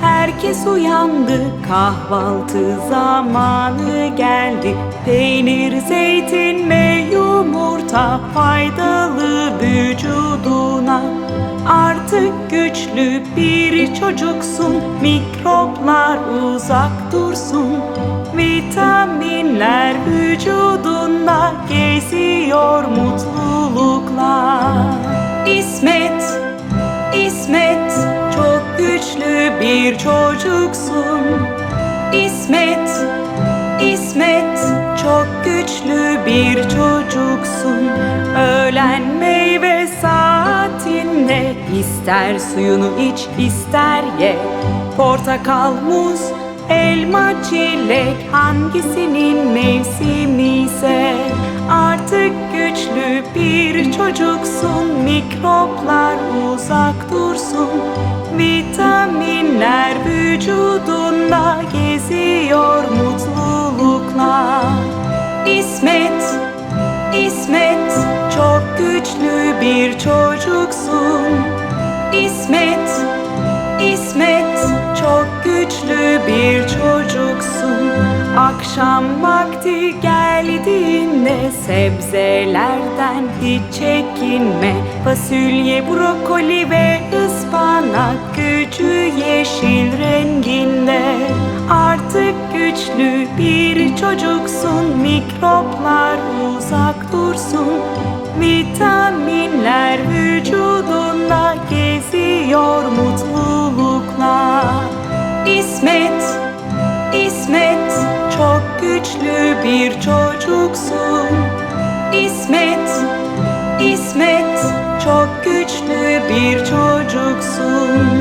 Herkes uyandı, kahvaltı zamanı geldi. Peynir, zeytin ve yumurta faydalı vücuduna. Artık güçlü bir çocuksun, mikroplar uzak dursun. Vitaminler vücudunda geziyor mutlulukla. İsmet, İsmet güçlü bir çocuksun. İsmet, İsmet çok güçlü bir çocuksun. Öğlen meyve saatinde ister suyunu iç ister ye. Portakal, muz, elma, çilek hangisinin mevsimi ise artık güçlü bir çocuksun. Mikroplar uzak dursun. Vücudunda geziyor mutlulukla. İsmet, İsmet çok güçlü bir çocuksun. İsmet, İsmet çok güçlü bir çocuksun. Akşam vakti geldiğinde sebzelerden hiç çekinme. Fasulye, brokoli ve ıspanak gücü yeşil renginde. Artık güçlü bir çocuksun. Mikroplar uzak dursun. Vitaminler vücudunda geziyor mutlulukla. İsmet, İsmet çok güçlü bir çocuksun. İsmet, İsmet çok güçlü bir çocuksun.